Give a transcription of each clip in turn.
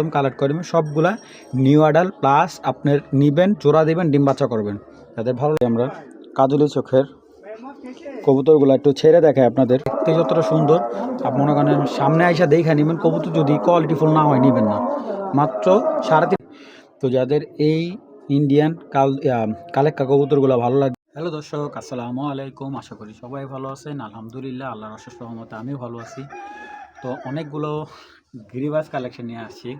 কালদম collect করে সবগুলা new adult plus আপনার নিবেন, জোড়া দিবেন, ডিম বাচ্চা করবেন। তাদের ভালো লাগে আমরা কাজলি চোখের কবুতরগুলো একটু ছেড়ে দেখায় আপনাদের। দেখতে যতটা সুন্দর। আপনি মনে করেন সামনে আইসা দেখে নেবেন, কবুতর যদি কোয়ালিটিফুল না হয় নেবেন না। মাত্র সাড়ে তিন তো যাদের এই ইন্ডিয়ান কাল কালেক্কা কবুতরগুলো ভালো লাগে হ্যালো দর্শক, আসসালামু আলাইকুম। আশা করি সবাই ভালো আছেন। আলহামদুলিল্লাহ, আল্লাহর অশেষ রহমতে আমিও ভালো আছি। তো অনেকগুলো গিরিবাজ কালেকশন নিয়ে আসছি।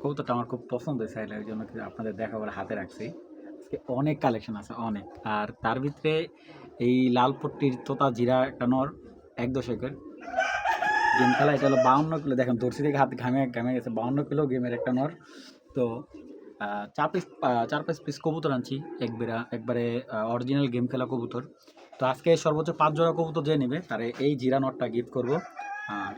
কবুতরটা আমার খুব পছন্দ হয়েছে এর জন্য আপনাদের দেখা বলে হাতে রাখছি। আজকে অনেক কালেকশন আছে, অনেক। আর তার ভিতরে এই লাল পট্টির তোতা জিরা একটা নর, এক দশকের। গেম খেলা, এটা হলো বাউন্ন কিলো, দেখেন দর্শি থেকে হাত ঘামে ঘামে গেছে। বাউন্ন কিলো গেমের একটা নর। তো চার পিস চার পাঁচ পিস কবুতর আনছি একবারে একবারে অরিজিনাল গেম খেলা কবুতর। তো আজকে সর্বোচ্চ পাঁচ জোড়া কবুতর যে নেবে, তারে এই জিরা নটটা গিফট করব। আর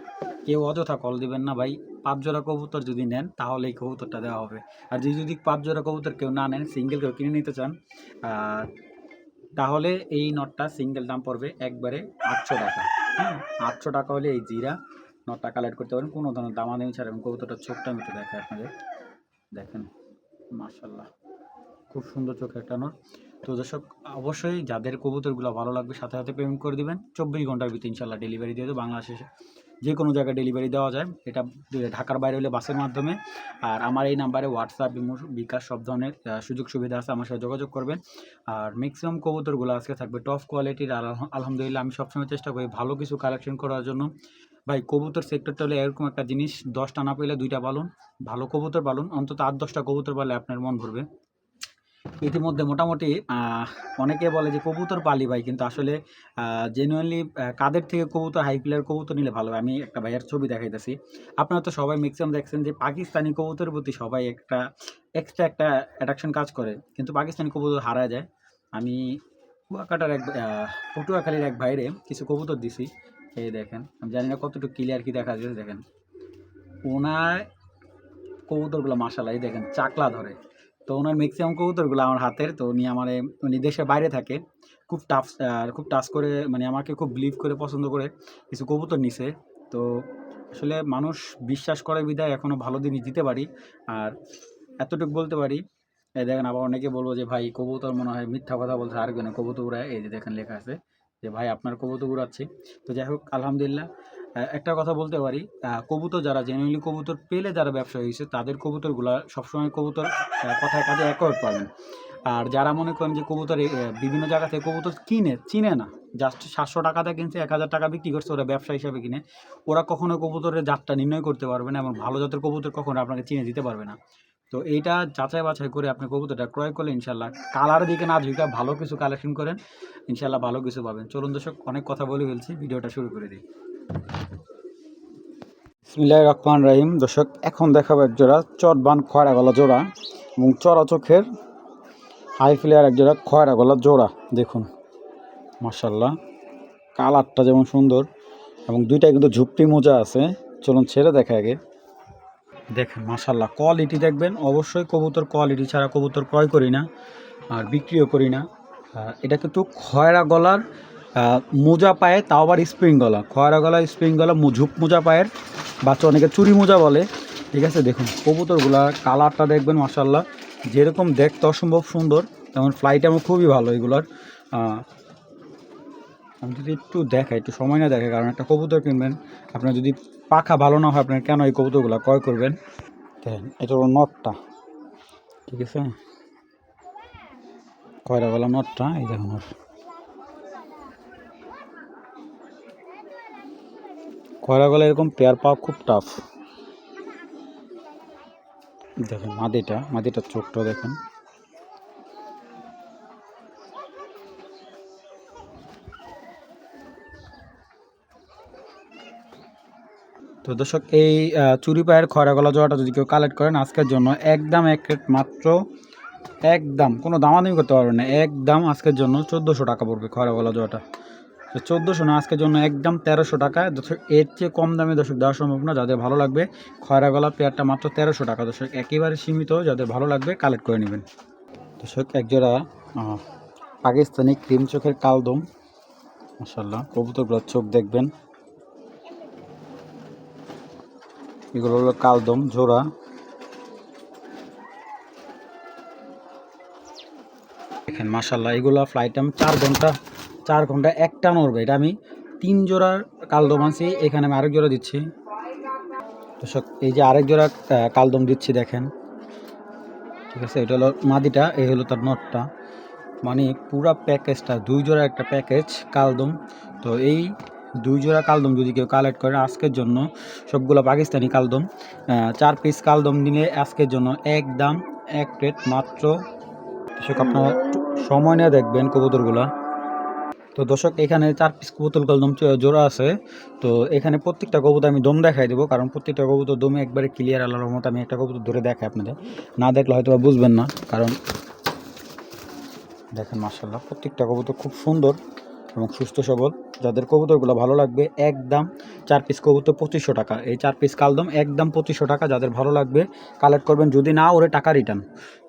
কেউ অযথা কল দিবেন না ভাই। পাঁচ জোড়া কবুতর যদি নেন, তাহলে এই কবুতরটা দেওয়া হবে। আর যদি যদি পাঁচ জোড়া কবুতর কেউ না নেন সিঙ্গেল কেউ কিনে নিতে চান তাহলে এই নটটা সিঙ্গেল দাম পড়বে একবারে আটশো টাকা। হ্যাঁ আটশো টাকা হলে এই জিরা নটটা কালেক্ট করতে পারেন। কোনো ধরনের দামাদামি ছাড়া এবং কবুতরটা ছোট্ট আমি দেখে আপনাদের। দেখেন মার্শাল্লাহ খুব সুন্দর চোখে একটা নট। তো দর্শক, অবশ্যই যাদের কবুতরগুলো ভালো লাগবে, সাথে সাথে পেমেন্ট করে দিবেন। চব্বিশ ঘণ্টার ভিতরে ইনশাল্লাহ ডেলিভারি দিয়ে দেবো বাংলাদেশে। যে কোনো জায়গায় ডেলিভারি দেওয়া যায়। এটা ঢাকার বাইরে হলে বাসের মাধ্যমে। আর আমার এই নাম্বারে হোয়াটসঅ্যাপ বিকাশ সব ধরনের সুযোগ সুবিধা আছে, আমার সাথে যোগাযোগ করবেন। আর ম্যাক্সিমাম কবুতরগুলো আজকে থাকবে টপ কোয়ালিটির আলহামদুলিল্লাহ, আমি সবসময় চেষ্টা করি ভালো কিছু কালেকশন করার জন্য। ভাই, কবুতর সেক্টরটা হলে এরকম একটা জিনিস, দশটা না পেলে দুইটা পালুন। ভালো কবুতর পালুন। অন্তত আট, দশটা কবুতর পালে আপনার মন ভরবে। ইতিমধ্যে মোটামুটি অনেকে বলে যে কবুতর পালি ভাই, কিন্তু আসলে জেনুয়ানলি কাদের থেকে কবুতর হাই প্লেয়ার কবুতর নিলে ভালো আমি একটা ভাইয়ের ছবি দেখাইতেছি। আপনারা তো সবাই ম্যাক্সিমাম দেখছেন যে পাকিস্তানি কবুতরের প্রতি সবাই একটা এক্সট্রা একটা অ্যাট্রাকশন কাজ করে, কিন্তু পাকিস্তানি কবুতর হারা যায়। আমি কুয়াকাটার এক পটুয়াখালীর এক ভাইরে কিছু কবুতর দিছি। এই দেখেন, আমি জানি না কতটুকু ক্লিয়ার কি দেখা যাচ্ছে, দেখেন। ওনার কবুতরগুলো মাসালাই দেখেন, চাকলা ধরে। তো ওনার ম্যাক্সিমাম কবুতরগুলো আমার হাতের, তো উনি আমার, উনি দেশের বাইরে থাকে। খুব টাফ খুব টাচ করে মানে আমাকে খুব বিলিভ করে, পছন্দ করে কিছু কবুতর নিছে। তো আসলে মানুষ বিশ্বাস করে বিদায় এখনও ভালো জিনিস দিতে পারি। আর এতটুকু বলতে পারি, এই দেখেন আবার অনেকে বলব যে, ভাই, কবুতর মনে হয় মিথ্যা কথা বলছে আর কেন? কবুতর উড়ায় এই যে দেখেন লেখা আছে যে, ভাই, আপনার কবুতর উড়াচ্ছি। তো যাই হোক, আলহামদুলিল্লাহ। একটা কথা বলতে পারি। কবুতর যারা জেনুইনলি কবুতর পেলে যারা ব্যবসা হয়েছে, তাদের কবুতরগুলা সবসময় কবুতর কথায় কাজে অ্যাকোয়ার্ড পাবেন। আর যারা মনে করেন যে কবুতর বিভিন্ন জায়গা থেকে কবুতর কিনে, চিনে না জাস্ট সাতশো টাকা টাকাতে কিনছে, এক হাজার টাকা বিক্রি করছে, ওরা ব্যবসা হিসাবে কিনে, ওরা কখনো কবুতরের জাতটা নির্ণয় করতে পারবে না এবং ভালো জাতের কবুতর কখনো আপনাকে চিনে দিতে পারবে না। তো এইটা যাচাই বাছাই করে আপনি কবুতরটা ক্রয় করলে ইনশাল্লাহ কালার দিকে না ঝুঁকা ভালো কিছু কালেকশন করেন ইনশাল্লাহ ভালো কিছু পাবেন। চলুন দর্শক, অনেক কথা বলে ফেলছি, ভিডিওটা শুরু করে দিই। বিসমিল্লাহির রহমান রহিম। দর্শক, এখন দেখাবো এক জোড়া চটবান খয়রা গলা জোড়া এবং চড়া চোখের হাই ফ্লেয়ার এক জোড়া খয়রা গলা জোড়া। দেখুন মার্শাল্লাহ কালারটা যেমন সুন্দর এবং দুইটাই কিন্তু ঝুপটি মোজা আছে। চলুন ছেড়ে দেখা আগে। দেখেন মার্শাল্লাহ কোয়ালিটি দেখবেন। অবশ্যই কবুতর কোয়ালিটি ছাড়া কবুতর ক্রয় করি না আর বিক্রিও করি না। এটা কিন্তু খয়রা গলার মোজা পায়ে তাও আবার স্প্রিং গলা। খয়রা গলা স্প্রিং গলা ঝুপ মোজা পায়ের। বাচ্চা অনেকে চুরি মোজা বলে। ঠিক আছে, দেখুন কবুতরগুলার কালারটা দেখবেন মার্শাল্লাহ যেরকম দেখতে অসম্ভব সুন্দর, তেমন ফ্লাইট আমার খুবই ভালো এগুলার। আমি যদি একটু দেখাই, একটু সময় না দেখে কারণ একটা কবুতর কিনবেন। আপনার যদি পাখা ভালো না হয়, আপনার কেন এই কবুতরগুলো ক্রয় করবেন? দেখেন, এটা হলো নটটা। ঠিক আছে? কয়রা গলা নটটা, এই দেখুন ওর কয়রাগলা এরকম পেয়ার পাওয়া খুব টাফ দেখেন মাদিটা মাদিটার চোখটা দেখেন। তো দর্শক, এই চুরি পায়ের খয়রা গলা জোড়াটা যদি কেউ কালেক্ট করেন, আজকের জন্য একদম এক রেট মাত্র, একদম, কোনো দামাদামি করতে পারবেন না, একদম আজকের জন্য চোদ্দোশো টাকা পড়বে খয়রা গলা জোড়াটা। চোদ্দোশো না, আজকের জন্য একদম তেরোশো টাকা। দর্শক, এর চেয়ে কম দামে দর্শক দেওয়া সম্ভব না, যাদের ভালো লাগবে খয়রা গলা পেয়ারটা মাত্র তেরোশো টাকা। দর্শক, একেবারে সীমিত, যাদের ভালো লাগবে কালেক্ট করে নেবেন। দর্শক, একজোড়া পাকিস্তানি ক্রিম চোখের কালদম। মাসাল্লাহ কবুতরগুলোর চোখ দেখবেন। এগুলো হলো কালদম, জোড়া। দেখেন মাসাল্লাহ এগুলো ফ্লাইট টাইম চার ঘণ্টা। চার ঘণ্টা একটা নড়বে। এটা আমি তিন জোড়ার কালদম আছি এখানে আমি আরেক জোড়া দিচ্ছি। দর্শক, এই যে আরেক জোড়া কালদম দিচ্ছি, দেখেন। ঠিক আছে, এটা হলো মাদিটা, এই হলো তার নটটা। মানে পুরা প্যাকেজটা, দুই জোড়া একটা প্যাকেজ কালদম। তো এই দুই জোড়া কালদম যদি কেউ কালেক্ট করে আজকের জন্য, সবগুলো পাকিস্তানি কালদম চার পিস কালদম দিলে আজকের জন্য এক দাম, এক প্লেট মাত্র। দর্শক, আপনারা সময় নিয়ে দেখবেন কবুতরগুলা। তো দর্শক, এখানে চার পিস কবুতর কালদম জোড়া আছে। তো এখানে প্রত্যেকটা কবুতর আমি দম দেখাই দেবো, কারণ প্রত্যেকটা কবুতর দমে একবারে ক্লিয়ার আল্লাহর মতো আমি একটা কবুতর ধরে দেখাই আপনাদের। না দেখলে হয়তো বুঝবেন না, কারণ দেখেন মার্শাল্লাহ প্রত্যেকটা কবুতর খুব সুন্দর। এবং সুস্থ সবল। যাদের কবুতরগুলো ভালো লাগবে, একদম চার পিস কবুতর পঁচিশশো টাকা। এই চার পিস কালদম একদম পঁচিশশো টাকা, যাদের ভালো লাগবে কালেক্ট করবেন। যদি না ওরে টাকা রিটার্ন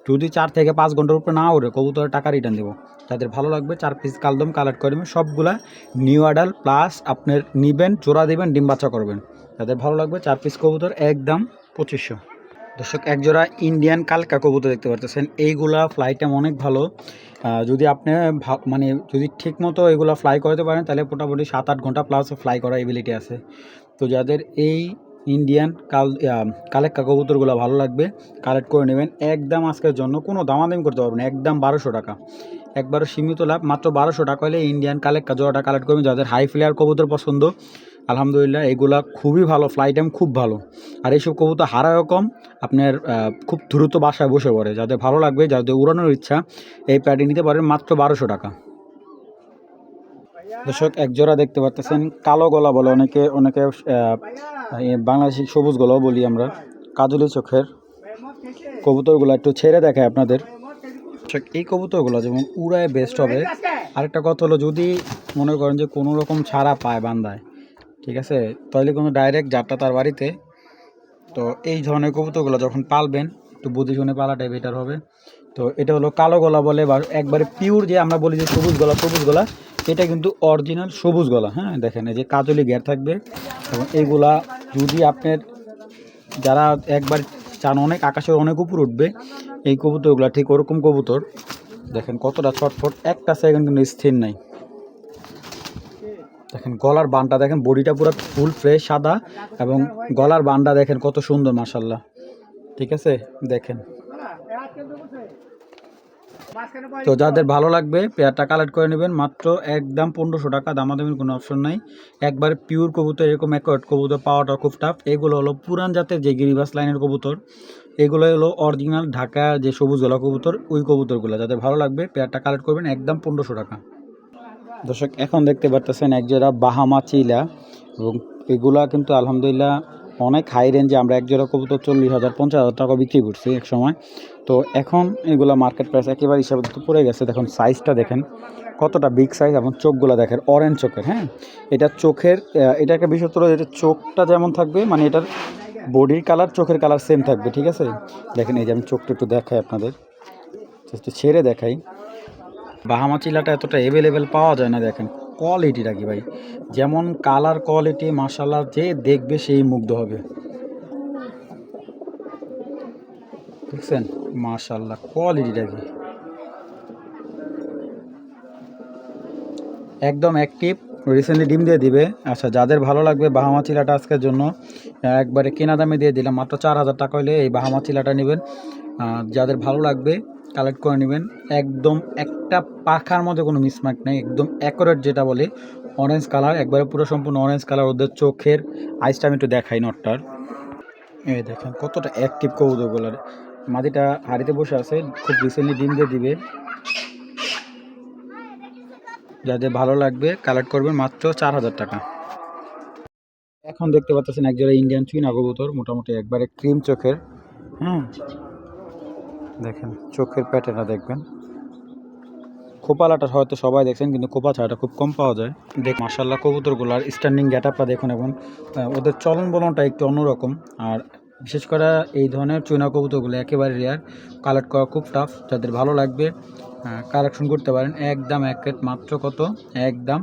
যদি চার থেকে পাঁচ ঘণ্টার উপরে না ওরে কবুতরের টাকা রিটার্ন দেবো। যাদের ভালো লাগবে, চার পিস কালদম কালেক্ট করবেন সবগুলা নিউ আডাল প্লাস আপনার নিবেন, জোড়া দিবেন, ডিম বাচ্চা করবেন। যাদের ভালো লাগবে, চার পিস কবুতর একদম পঁচিশশো। দর্শক, একজোড়া ইন্ডিয়ান কালকা কবুতর দেখতে পারতেছেন। এইগুলা ফ্লাইটাম অনেক ভালো। যদি আপনি মানে যদি ঠিক মতো এগুলো ফ্লাই করতে পারেন, তাহলে মোটামুটি সাত, আট ঘণ্টা প্লাস ফ্লাই করার এবিলিটি আছে। তো যাদের এই ইন্ডিয়ান কাল কালেক্কা কবুতরগুলো ভালো লাগবে কালেক্ট করে নেবেন। একদম আজকের জন্য কোনো দামাদামি করতে পারবেন একদম বারোশো টাকা। একবার সীমিত লাভ, মাত্র বারোশো টাকা হলে ইন্ডিয়ান কালেক্কা জোড়াটা কালেক্ট করবেন। যাদের হাই ফ্লেয়ার কবুতর পছন্দ আলহামদুলিল্লাহ, এগুলা খুবই ভালো ফ্লাইট টাইম খুব ভালো। আর এইসব কবুতর হারায়ও কম, আপনার খুব দ্রুত বাসায় বসে পড়ে। যাদের ভালো লাগবে, যাদের উড়ানোর ইচ্ছা, এই প্যাডি নিতে পারেন মাত্র বারোশো টাকা। দর্শক, এক জোড়া দেখতে পাচ্ছেন কালো গলা বলে অনেকে অনেকে বাংলাদেশি সবুজ গলাও বলি আমরা, কাজলি চোখের কবুতরগুলো একটু ছেড়ে দেখায় আপনাদের। এই কবুতরগুলো যেমন উড়ায় বেস্ট হবে। আরেকটা কথা হলো, যদি মনে করেন যে কোনো রকম ছাড়া পায় বান্দায় ঠিক আছে? তাহলে কোনো ডাইরেক্ট যাত্রা তার বাড়িতে। তো এই ধরনের কবুতরগুলো যখন পালবেন, একটু বুঝে শুনে পালাটাই বেটার হবে। তো এটা হলো কালো গলা বলে, বা একবারে পিওর যে আমরা বলি যে সবুজ গলা সবুজ গলা, এটা কিন্তু অরিজিনাল সবুজ গলা হ্যাঁ? দেখেন, এই যে কাজলি গ্যার থাকবে। এবং এইগুলা যদি আপনার যারা একবার চান, অনেক আকাশের অনেক উপর উঠবে, এই কবুতরগুলো ঠিক ওরকম কবুতর। দেখেন কতটা ছটফট, একটা সেকেন্ড কিন্তু স্থির নাই। দেখেন গলার বানটা দেখেন, বডিটা পুরো ফুল ফ্রেশ সাদা এবং গলার বানটা দেখেন কত সুন্দর মাসাল্লাহ ঠিক আছে? দেখেন। তো যাদের ভালো লাগবে, পেয়ারটা কালেক্ট করে নেবেন। মাত্র একদম পনেরোশো টাকা, দামাদামির কোনো অপশন নাই। একবার পিওর কবুতর, এরকম অ্যাকোয়ার্ড কবুতর পাওয়াটা খুব টাফ এগুলো হলো পুরান জাতের যে গিরিবাস লাইনের কবুতর, এগুলো হলো অরিজিনাল ঢাকা যে সবুজ গলা কবুতর, ওই কবুতরগুলো। যাদের ভালো লাগবে, পেয়ারটা কালেক্ট করবেন, একদম পনেরোশো টাকা। দর্শক, এখন দেখতে পারতেছেন এক জোড়া বাহামা চিলা এবং এগুলা কিন্তু আলহামদুলিল্লাহ অনেক হাই রেঞ্জে আমরা এক জোড়া কবুতর চল্লিশ হাজার, পঞ্চাশ হাজার টাকা বিক্রি করছি এক সময়। তো এখন এগুলা মার্কেট প্রাইস একেবারে হিসাবে তো পড়ে গেছে। দেখুন সাইজটা দেখেন, কতটা বিগ সাইজ এবং চোখগুলো দেখেন অরেঞ্জ চোখের হ্যাঁ? এটা চোখের এটা একটা বিশেষ করে এটা চোখটা যেমন থাকবে মানে এটার বডির কালার চোখের কালার সেম থাকবে, ঠিক আছে? দেখেন এই যে আমি চোখটা একটু দেখাই আপনাদের একটু ছেড়ে দেখাই। বাহামা চিলাটা এতটা অ্যাভেলেবেল পাওয়া যায় না দেখেন। কোয়ালিটিটা কি ভাই? যেমন কালার কোয়ালিটি মাসাল্লাহ যে দেখবে সেই মুগ্ধ হবে। দেখছেন? মাশাল্লাহ কোয়ালিটিটা কি? একদম অ্যাক্টিভ রিসেন্টলি ডিম দিয়ে দিবে। আচ্ছা যাদের ভালো লাগবে বাহামা চিলাটা আজকের জন্য, একবারে কেনা দামে দিয়ে দিলাম, মাত্র চার হাজার টাকা হলে এই বাহামা চিলাটা নেবেন। যাদের ভালো লাগবে কালেক্ট করে নেবেন। একদম একটা পাখার মধ্যে কোনো মিসমার্ক নেই। একদম অ্যাকোরেট যেটা বলে অরেঞ্জ কালার একবারে পুরো সম্পূর্ণ অরেঞ্জ কালার ওদের চোখের আইসটা আমি একটু দেখাই নটটার এই দেখেন, কতটা অ্যাক্টিভ কবুতরগুলার মাদিটা হাড়িতে বসে আছে, খুব রিসেন্টলি ডিম দিয়ে দিবে। যাদের ভালো লাগবে কালেক্ট করবেন মাত্র চার হাজার টাকা। এখন দেখতে পাচ্ছেন একজোড়া ইন্ডিয়ান চুইনা কবুতর মোটামুটি একবারে ক্রিম চোখের। হুম। দেখেন, চোখের প্যাটার্নটা দেখবেন। খোপালাটা হয়তো সবাই দেখছেন, কিন্তু খোপা ছাড়াটা খুব কম পাওয়া যায়। দেখ মার্শাল্লাহ কবুতরগুলো আর স্ট্যান্ডিং গ্যাটাপটা দেখুন এবং ওদের চলন বলনটা একটু অন্যরকম। আর বিশেষ করে এই ধরনের চুনা কবুতরগুলো একেবারে রেয়ার কালেক্ট করা খুব টাফ যাদের ভালো লাগবে কালেকশন করতে পারেন। একদম এক রেট মাত্র কত? একদম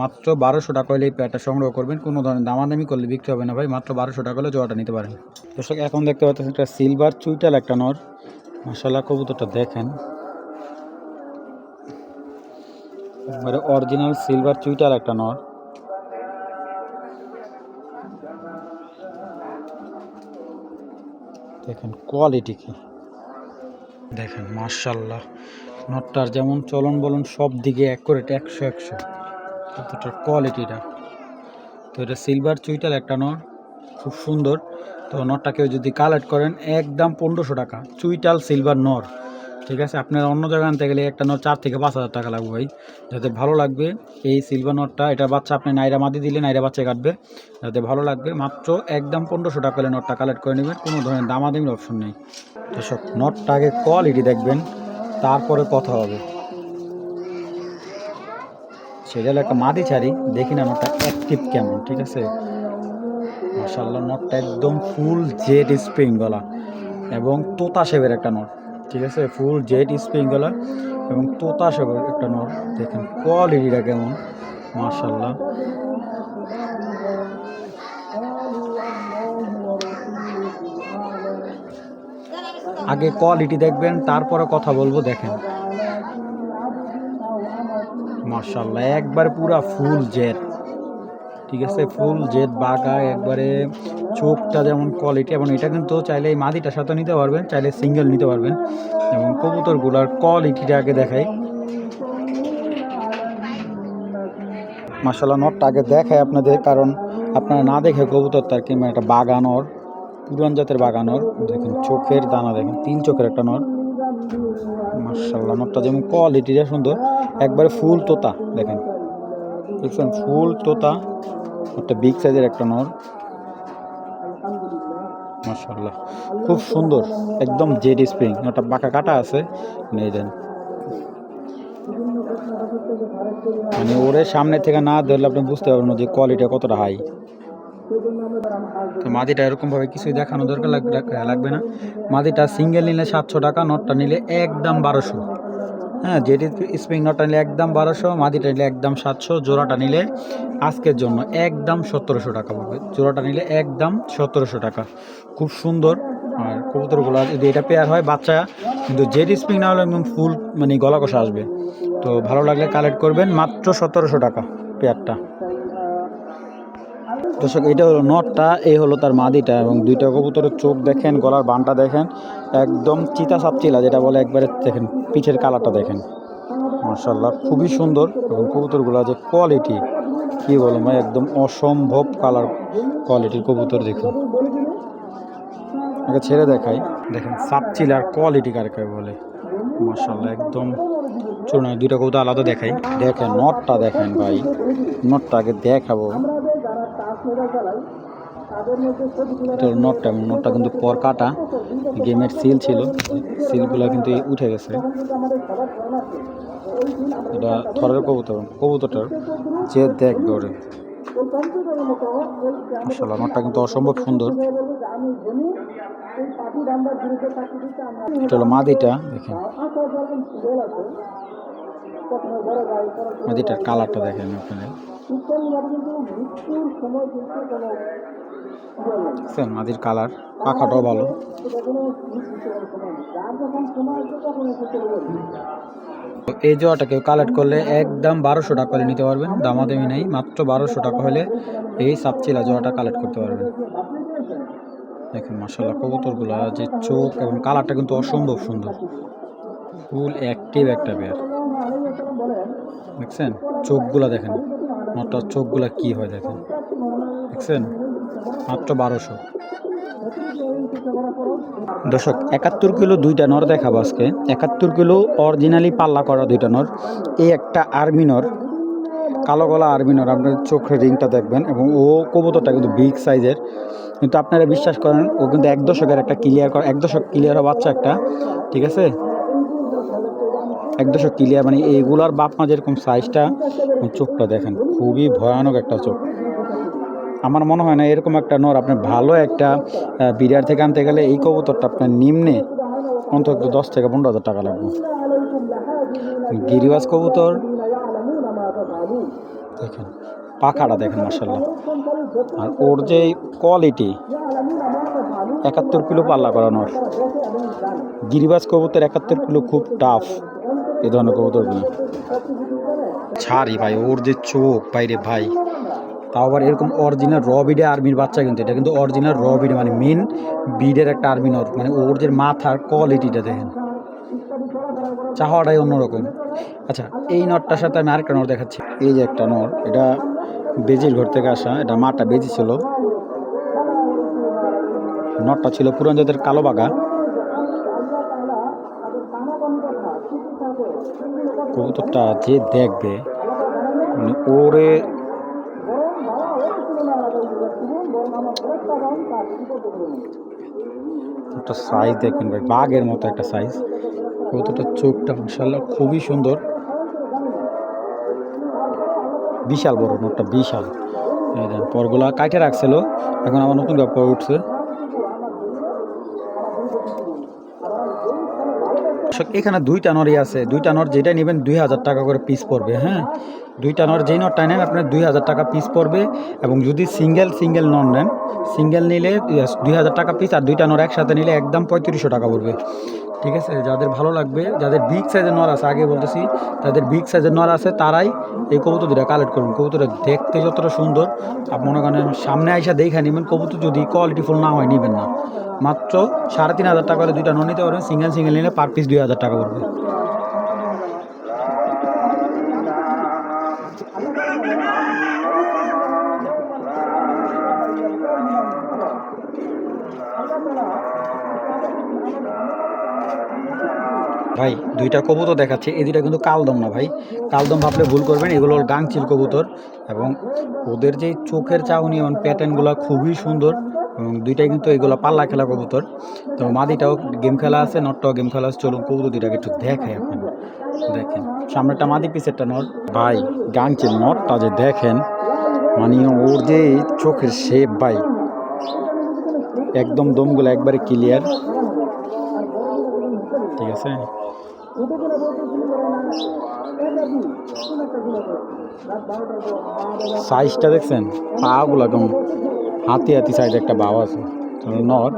মাত্র বারোশো টাকা হলে এই প্যাডটা সংগ্রহ করবেন। কোনো ধরনের দামাদামি করলে বিক্রি হবে না ভাই, মাত্র বারোশো টাকা হলে জোয়াটা নিতে পারেন। দর্শক, এখন দেখতে পাচ্ছেন একটা সিলভার চুইটাল একটা নর। মাসাল্লাহ কবুতরটা দেখেন। একবারে অরিজিনাল সিলভার চুইটাল একটা নর। দেখেন কোয়ালিটি কি। দেখেন মার্শাল্লাহ নটটার যেমন চলন বলন সব দিকে করে একশো একশো। কতটার কোয়ালিটিটা তো এটা সিলভার চুইটার একটা নট খুব সুন্দর। তো নটটা কেউ যদি কালেক্ট করেন, একদম পনেরোশো টাকা। চুইটাল সিলভার নর, ঠিক আছে? আপনার অন্য জায়গায় আনতে গেলে একটা নট চার থেকে পাঁচ হাজার টাকা লাগবে ভাই। যাতে ভালো লাগবে, এই সিলভার নটটা, এটা বাচ্চা আপনি নাইরা মাদি দিলে নাইরা বাচ্চা কাটবে। যাতে ভালো লাগবে, মাত্র একদম পনেরোশো টাকা হলে নটটা কালেক্ট করে নেবেন, কোনো ধরনের দামাদামির অপশন নেই। দর্শক, নটটা আগে কোয়ালিটি দেখবেন, তারপরে কথা হবে। সেটা হলো একটা মাদি ছাড়ি দেখি না নটটা অ্যাক্টিভ কেমন, ঠিক আছে? মাসাল্লাহ নটটা একদম ফুল জেড স্প্রিং গলা এবং তোতা শেপের একটা নট, ঠিক আছে? ফুল জেড স্প্রিং গলা এবং তোতা শেপের একটা নট, দেখেন কোয়ালিটিটা কেমন মার্শাল্লাহ আগে কোয়ালিটি দেখবেন, তারপরে কথা বলব, দেখেন। মার্শাল্লাহ একবার পুরা ফুল জেড ঠিক আছে, ফুল জেড বাগা একবারে চোখটা যেমন কোয়ালিটি এবং এটা কিন্তু চাইলে এই মাদিটার সাথে নিতে পারবেন, চাইলে সিঙ্গেল নিতে পারবেন, এবং কবুতরগুলার কোয়ালিটিটা আগে দেখাই। মাসাল্লাহ নটটা আগে দেখায় আপনাদের, কারণ আপনারা না দেখে কবুতর তার কিংবা একটা বাগানর পুরান জাতের বাগানর দেখেন চোখের দানা, দেখেন তিন চোখের একটা নর। মাসাল্লাহ নটটা যেমন কোয়ালিটিটা সুন্দর, একবারে ফুল তোতা, দেখেন। দেখছেন? ফুল তোতা একটা বিগ সাইজের একটা নর। মাসাল্লাহ খুব সুন্দর। একদম জেড স্প্রিং ওটা বাঁকা কাটা আছে। নিয়ে দেন। মানে ওরে সামনে থেকে না ধরলে আপনি বুঝতে পারবেন যে কোয়ালিটি কতটা হাই তো মাদিটা এরকমভাবে কিছুই দেখানো দরকার লাগ- লাগবে না। মাদিটা সিঙ্গেল নিলে সাতশো টাকা, নটটা নিলে একদম বারোশো। হ্যাঁ যেটি স্প্রিং নটটা নিলে একদম বারোশো, মাদিটা নিলে একদম সাতশো, জোড়াটা নিলে আজকের জন্য একদম সতেরোশো টাকা পড়বে। জোড়াটা নিলে একদম সতেরোশো টাকা। খুব সুন্দর। আর কবুতরগুলো যদি এটা পেয়ার হয়, বাচ্চা, কিন্তু জেড স্প্রিং না হলে একদম ফুল মানে গলা কষা আসবে। তো ভালো লাগলে কালেক্ট করবেন। মাত্র সতেরোশো টাকা পেয়ারটা দর্শক, এটা হলো নটটা, এই হলো তার মাদিটা এবং দুইটা কবুতরের চোখ দেখেন, গলার বানটা দেখেন, একদম চিতা সাপচিলা যেটা বলে একবারে দেখেন, পিঠের কালারটা দেখেন। মার্শাল্লাহ খুবই সুন্দর এবং কবুতরগুলো যে কোয়ালিটি কী বলব ভাই, একদম অসম্ভব কালার কোয়ালিটির কবুতর দেখুন। আগে ছেড়ে দেখাই, দেখেন সাপচিলার কোয়ালিটি কারকে বলে। মার্শাল্লাহ একদম চলুন দুইটা কবুতর আলাদা দেখাই। দেখেন, নটটা দেখেন ভাই, নটটা আগে দেখাবো। তো নটটা নটটা কিন্তু পর কাটা। গেমের সিল ছিল। সিলগুলো কিন্তু উঠে গেছে। এটা থরের কবুতর। কবুতরটার যে দেখবে ওরে মাসাল্লাহ নটটা কিন্তু অসম্ভব সুন্দর। এটা হলো মাদিটা, দেখেন। মাদিটার কালারটা দেখেন ওখানে দেখছেন মাদির কালার, পাখাটাও ভালো। এই জোয়াটা কেউ কালেক্ট করলে একদম বারোশো টাকা হলে নিতে পারবেন, দামাদামি নেই, মাত্র বারোশো টাকা হলে এই সাপচিলা জোয়াটা কালেক্ট করতে পারবেন। দেখেন মাসাল্লাহ কবুতরগুলো যে চোখ এবং কালারটা কিন্তু অসম্ভব সুন্দর। ফুল অ্যাক্টিভ একটা বের দেখছেন? চোখগুলো দেখেন। নটার চোখগুলো কি হয় দেখেন? দেখছেন? মাত্র বারোশো। দর্শক, একাত্তর কিলো দুইটা নর দেখাবো আজকে। একাত্তর কিলো অরিজিনালি পাল্লা করা দুইটা নর। এই একটা আর্মি নর, কালো গলা আর্মি নর, আপনার চোখের রিংটা দেখবেন এবং ও কবুতরটা কিন্তু বিগ সাইজের কিন্তু আপনারা বিশ্বাস করেন, ও কিন্তু এক দশকের একটা ক্লিয়ার করা এক দশক ক্লিয়ার বাচ্চা একটা, ঠিক আছে? এক দশক ক্লিয়ার মানে এইগুলার বাপ মা যেরকম সাইজটা এবং চোখটা দেখেন, খুবই ভয়ানক একটা চোখ। আমার মনে হয় না এরকম একটা নর, আপনি ভালো একটা বিরিয়ার থেকে আনতে গেলে এই কবুতরটা আপনার নিম্নে অন্তত দশ থেকে পনেরো হাজার টাকা লাগবে। গিরিবাজ কবুতর, দেখেন, পাখাটা দেখেন মাসাল্লাহ আর ওর যে কোয়ালিটি একাত্তর কিলো পাল্লা করানোর গিরিবাজ কবুতর একাত্তর কিলো খুব টাফ এ ধরনের কবুতরগুলো ছাড়ি ভাই, ওর যে চোখ বাইরে ভাই। তাও আবার এরকম অরিজিনাল র বিডে আর্মির বাচ্চা কিন্তু, এটা কিন্তু অরিজিনাল র বিডে মানে মেন বিডের একটা আর্মি নর মানে ওর যে মাথার কোয়ালিটিটা দেখেন। চাহাটাই অন্যরকম। আচ্ছা এই নটটার সাথে আমি আরেকটা নট দেখাচ্ছি। এই যে একটা নর, এটা বেজির ঘর থেকে আসা, এটা মাটা বেজি ছিল। নটটা ছিল পুরান জাতের কালো বাগা কবুতরটা যে দেখবে মানে ওরে একটা সাইজ দেখবেন ভাই, বাঘের মতো একটা সাইজ কতটা চোখটা মাসাল্লাহ খুবই সুন্দর। বিশাল বড়, নোটটা বিশাল। পরগুলা কাটে রাখছিল? এখন আমার নতুন গপ্প উঠছে। দর্শক, এখানে দুইটা নরই আছে। দুইটা নর যেটা নেবেন দুই হাজার টাকা করে পিস পড়বে হ্যাঁ? দুইটা নর যেই নরটা নেন আপনার দুই হাজার টাকা পিস পড়বে। এবং যদি সিঙ্গেল সিঙ্গেল নর নেন সিঙ্গেল নিলে দুই হাজার টাকা পিস আর দুইটা নর একসাথে নিলে একদম পঁয়ত্রিশশো টাকা পড়বে। ঠিক আছে? যাদের ভালো লাগবে যাদের বিগ সাইজের নর আছে আগে বলতেছি যাদের বিগ সাইজের নর আছে তারাই এই কবুতর দুটা কালেক্ট করুন। কবুতরটা দেখতে যতটা সুন্দর আপনি মনে করেন সামনে আইসা দেখে নেবেন কবুতর যদি কোয়ালিটি ফুল না হয় নেবেন না। মাত্র সাড়ে তিন হাজার টাকা করে দুইটা নন নিতে পারবেন। সিঙ্গেল সিঙ্গেল নিলে পার পিস দুই হাজার টাকা পড়বে। ভাই, দুইটা কবুতর দেখাচ্ছে। এই দুইটা কিন্তু কালদম না ভাই। কালদম ভাবলে ভুল করবেন, এগুলো গাংচিল কবুতর এবং ওদের যে চোখের চাউনি এবং প্যাটার্নগুলো খুবই সুন্দর। এবং দুইটাই কিন্তু এগুলো পাল্লা খেলা কবুতর। তো মাদিটাও গেম খেলা আছে, নটটাও গেম খেলা আছে। চলুন কবুতর দুইটাকে একটু দেখাই আপনাকে দেখেন সামনেটা মাদি পিসেরটা নট। ভাই গাংচিল নটটা যে দেখেন মানে ওর যে চোখের শেপ ভাই। একদম দমগুলো একবারে ক্লিয়ার ঠিক আছে? সাইজটা দেখছেন? পাগুলো কেমন? হাতি হাতি সাইজ একটা বাও আছে নর।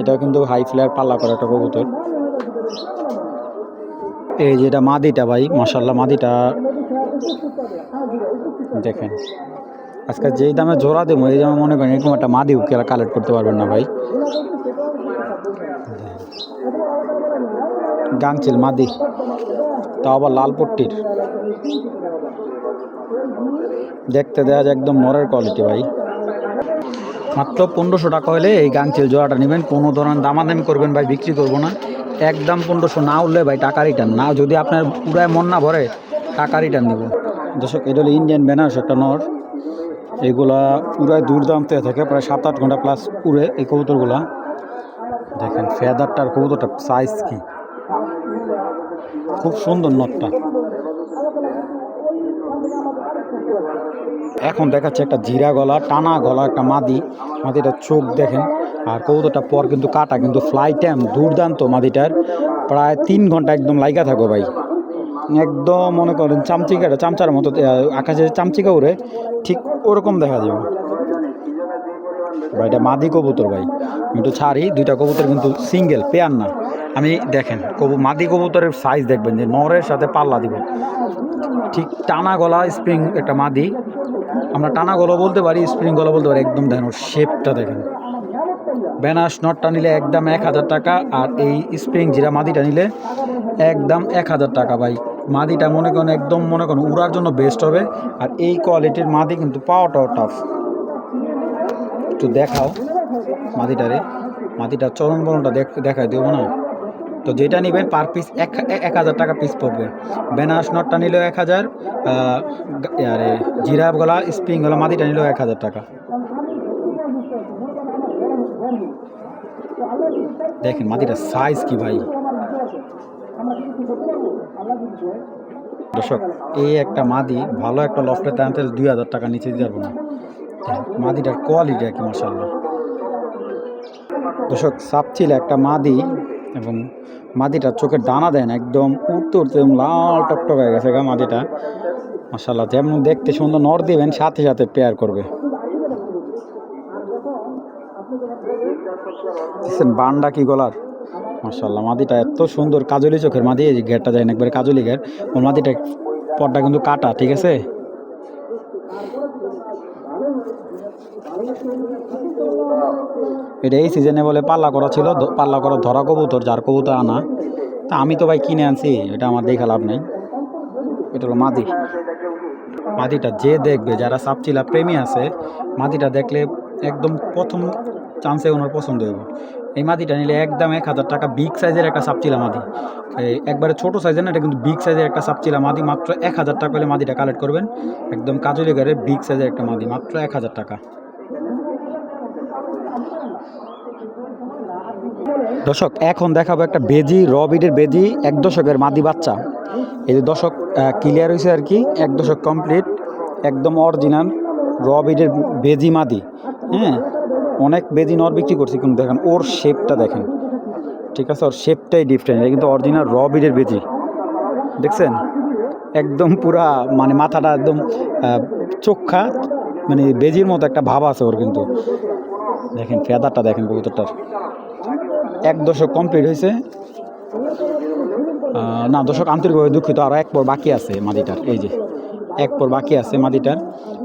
এটাও কিন্তু হাই ফ্লেয়ার পাল্লা করা একটা কবুতর। এই যেটা মাদিটা ভাই মশাল্লা মাদিটা। দেখেন, আজকে যেই দামে জোড়া দেবো, এই দামে মনে করেন এরকম একটা মাদিও কেলা কালেক্ট করতে পারবেন না ভাই। গাংচিল মাদি, তাও আবার লাল পট্টির। দেখতে দেওয়া যায় একদম নরের কোয়ালিটি ভাই। মাত্র পনেরোশো টাকা হলে এই গাংচিল জোড়াটা নেবেন। কোনো ধরনের দামাদামি করবেন ভাই, বিক্রি করব না। একদম পনেরোশো না উঠলে ভাই টাকা রিটার্ন না, যদি আপনার পুরায় মন না ভরে, টাকা রিটার্ন নেব। দর্শক, এটা হলো ইন্ডিয়ান বেনারস একটা নর। এগুলা পুরাই দুর্দান্ত থাকে, প্রায় সাত আট ঘণ্টা প্লাস উড়ে এই কবুতরগুলা। দেখেন ফেদারটার কবুতরটা সাইজ কি। খুব সুন্দর নটটা এখন দেখাচ্ছে একটা জিরা গলা, টানা গলা, একটা মাদি। মাদিটার চোখ দেখেন। আর কৌতোটা পর কিন্তু কাটা, কিন্তু ফ্লাই টাইম দুর্দান্ত মাদিটার। প্রায় তিন ঘণ্টা একদম লাইগা থাকো ভাই। একদম মনে করেন চামচিকাটা, চামচার মতো আকাশে চামচিকা উড়ে ঠিক ওরকম দেখা যাবে। ভাই, এটা মাদি কবুতর ভাই। একটু ছাড়ি, দুইটা কবুতর কিন্তু সিঙ্গেল পেয়ার না। আমি দেখেন, কবু, মাদি কবুতরের সাইজ দেখবেন যে নরের সাথে পাল্লা দিব। ঠিক টানা গলা স্প্রিং একটা মাদি। আমরা টানা গলা বলতে পারি স্প্রিং গলা বলতে পারি, একদম দেখেন ওর শেপটা দেখেন। বেনাস নটটা নিলে একদম এক হাজার টাকা আর এই স্প্রিং জিরা মাদিটা নিলে একদম এক হাজার টাকা ভাই। মাদিটা মনে করেন, একদম মনে করেন উড়ার জন্য বেস্ট হবে আর এই কোয়ালিটির মাদি কিন্তু পাওয়াটাও টাফ একটু দেখাও মাদিটারে। মাদিটার চরণ বরণটা দেখ দেখাই দেবো না। তো যেটা নেবেন পার পিস এক এক হাজার টাকা পিস পড়বে। বেনারস নটটা নিলেও এক হাজার আরে জিরা গলা স্প্রিং গলা মাদিটা নিলেও এক হাজার টাকা। দেখেন মাদিটার সাইজ কি ভাই। দর্শক এই একটা মাদি ভালো একটা লফটে আনতে হলে দুই হাজার টাকা নিচে দিতে পারব না। দেখেন, মাদিটার কোয়ালিটি আর কি মাসাল্লাহ দর্শক সাপছিল একটা মাদি এবং মাদিটার চোখের দানা দেন একদম উঠতে উঠতে একদম লাল টকটক হয়ে গেছে গা মাদিটা মাসাল্লাহ যেমন দেখতে সুন্দর নর দিবেন, সাথে সাথে পেয়ার করবে। বান্ডা কি গলার? মাসাল্লাহ মাদিটা এত সুন্দর, কাজলি চোখের মাদি এই ঘেরটা যায় না, একবারে কাজলি ঘের। ওর মাদিটা পটটা কিন্তু কাটা, ঠিক আছে? এটা এই সিজনে বলে পাল্লা করা ছিল পাল্লা করা ধরা কবুতর, যার কবুতর আনা। তা আমি তো ভাই কিনে আনছি, এটা আমার দেখা লাভ নেই। এটা হলো মাদি। মাদিটা যে দেখবে, যারা সাপচিলা প্রেমী আছে, মাদিটা দেখলে একদম প্রথম চান্সে ওনার পছন্দ হবে এই মাদিটা নিলে একদম এক হাজার টাকা বিগ সাইজের একটা সাপচিলা মাদি। একবারে ছোট সাইজের না, এটা কিন্তু বিগ সাইজের একটা সাপচিলা মাদি, মাত্র এক হাজার টাকা হলে মাদিটা কালেক্ট করবেন। একদম কাজলি গারে বিগ সাইজের একটা মাদি, মাত্র এক হাজার টাকা। দর্শক, এখন দেখাবো একটা বেজি, র বিডের বেজি, এক দশকের মাদি বাচ্চা। এই যে দশক ক্লিয়ার হয়েছে আর কি, এক দশক কমপ্লিট একদম অরিজিনাল র বিডের বেজি মাদি। হ্যাঁ অনেক বেজি নর বিক্রি করছি, কিন্তু দেখেন, ওর শেপটা দেখেন। ঠিক আছে, ওর শেপটাই ডিফারেন্ট এটা কিন্তু অরিজিনাল র বিডের বেজি। দেখছেন? একদম পুরা মানে মাথাটা একদম চোখা মানে বেজির মতো একটা ভাব আছে ওর কিন্তু। দেখেন ফেদারটা দেখেন কবুতরটার। এক দশক কমপ্লিট হয়েছে। না, দশক আন্তরিকভাবে দুঃখিত। আরও এক পর বাকি আছে মাদিটার, এই যে। এক পর বাকি আছে মাদিটার।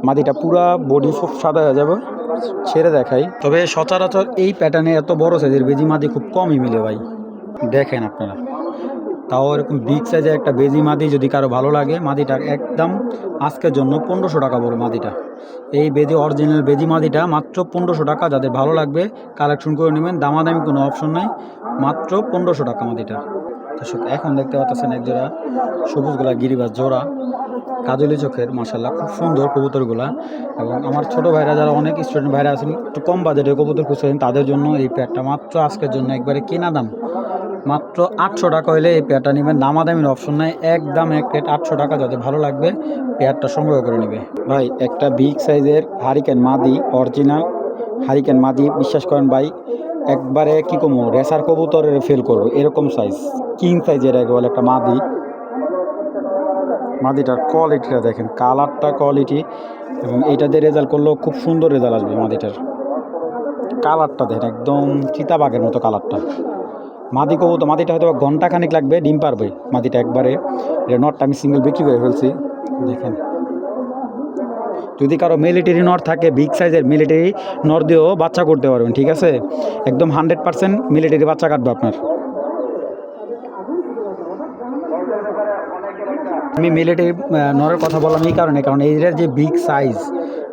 মাদিটা পুরা বডি খুব সাদা হয়ে যাবে, ছেড়ে দেখাই। তবে সচরাচর এই প্যাটার্নে এত বড় সাইজের বেজি মাদি খুব কমই মিলে ভাই। দেখেন আপনারা। তাও এরকম বিগ সাইজের একটা বেজি মাদি যদি কারও ভালো লাগে মাদিটার একদম আজকের জন্য পনেরোশো টাকা পড়বে মাদিটা। এই বেজি অরিজিনাল বেজি মাদিটা মাত্র পনেরোশো টাকা, যাদের ভালো লাগবে কালেকশন করে নেবেন, দামাদামি কোনো অপশন নাই, মাত্র পনেরোশো টাকা মাদিটা। এখন দেখতে পাচ্ছেন এক জোড়া সবুজগুলা গিরিবাস জোড়া, কাজলি চোখের মাসাল্লাহ খুব সুন্দর কবুতরগুলা। এবং আমার ছোট ভাইরা যারা অনেক স্টুডেন্ট ভাইরা আছেন, একটু কম বাজেটে কবুতর খুঁজছেন, তাদের জন্য এই প্যাডটা মাত্র আজকের জন্য একবারে কেনা দাম। মাত্র আটশো টাকা হলে এই পেয়ারটা নেবেন। দামাদামির অপশন নাই একদম এক প্লেট আটশো টাকা, যাতে ভালো লাগবে, পেয়ারটা সংগ্রহ করে নেবে। ভাই, একটা বিগ সাইজের হারিকেন মাদি অরিজিনাল হারিকেন মাদি, বিশ্বাস করেন ভাই, একবারে কি কমো রেসার কবুতরের ফেল করব, এরকম সাইজ কিং সাইজের একবার একটা মাদি। মাদিটার কোয়ালিটিটা দেখেন কালারটা কোয়ালিটি এবং এইটা দিয়ে রেজাল্ট করলেও খুব সুন্দর রেজাল্ট আসবে মাদিটার। কালারটা দেখেন, একদম চিতাবাঘের মতো কালারটা মাদি কবুতর মাদিটা হয়তো বা ঘণ্টা খানিক লাগবে, ডিম পারবে। মাদিটা একবারে, এটা নটটা আমি সিঙ্গেল বিক্রি করে ফেলছি। দেখেন। যদি কারও মিলিটারি নট থাকে বিগ সাইজের মিলিটারি নট দিয়েও বাচ্চা করতে পারবেন, ঠিক আছে? একদম হান্ড্রেড পার্সেন্ট মিলিটারি বাচ্চা কাটবে আপনার। আমি মিলিটারি নরের কথা বললাম এই কারণে, কারণ এইটার যে বিগ সাইজ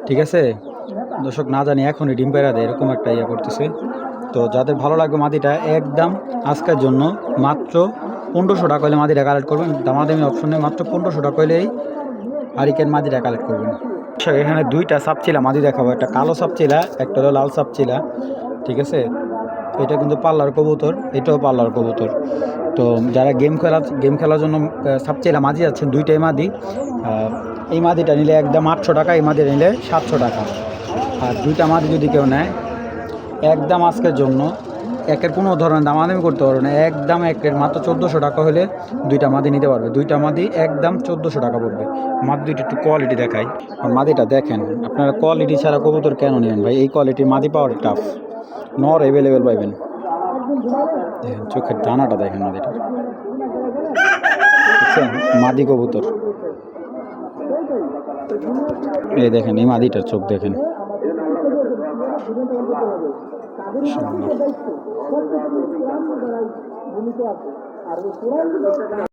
ঠিক আছে? দর্শক, না জানি এখনই ডিম পেরা দেয়, এরকম একটা ইয়ে করতেছে। তো যাদের ভালো লাগবে মাদিটা একদম আজকের জন্য মাত্র পনেরোশো টাকা হলে মাদিটা কালেক্ট করবেন। দামাদামি অপশনে মাত্র পনেরোশো টাকা হলেই হারিকেন মাদিটা কালেক্ট করবেন। এখানে দুইটা সাপচিলা মাদি দেখাবো। একটা কালো সাপ সাপচিলা একটা হলো লাল সাপচিলা ঠিক আছে? এটা কিন্তু পাল্লার কবুতর, এটাও পাল্লার কবুতর। তো যারা গেম খেলা গেম খেলার জন্য সাপচিলা মাদি যাচ্ছেন দুইটাই মাদি এই মাদিটা নিলে একদম আটশো টাকা, এই মাদিটা নিলে সাতশো টাকা। আর দুইটা মাদি যদি কেউ নেয় একদম আজকের জন্য, একের কোনো ধরনের দামাদামি করতে পারবে না। একদম একের মাত্র চোদ্দোশো টাকা হলে দুইটা মাদি নিতে পারবে। দুইটা মাদি একদম চোদ্দোশো টাকা পড়বে। মাদি দুইটা একটু কোয়ালিটি দেখাই। আর মাদিটা দেখেন, আপনারা কোয়ালিটি ছাড়া কবুতর কেন নেবেন ভাই? এই কোয়ালিটির মাদি পাওয়ার টাফ নর অ্যাভেলেবেল পাইবেন। দেখেন, চোখের দানাটা দেখেন মাদিটার। মাদি কবুতর। এই দেখেন, এই মাদিটার চোখ দেখেন। সুন্দর।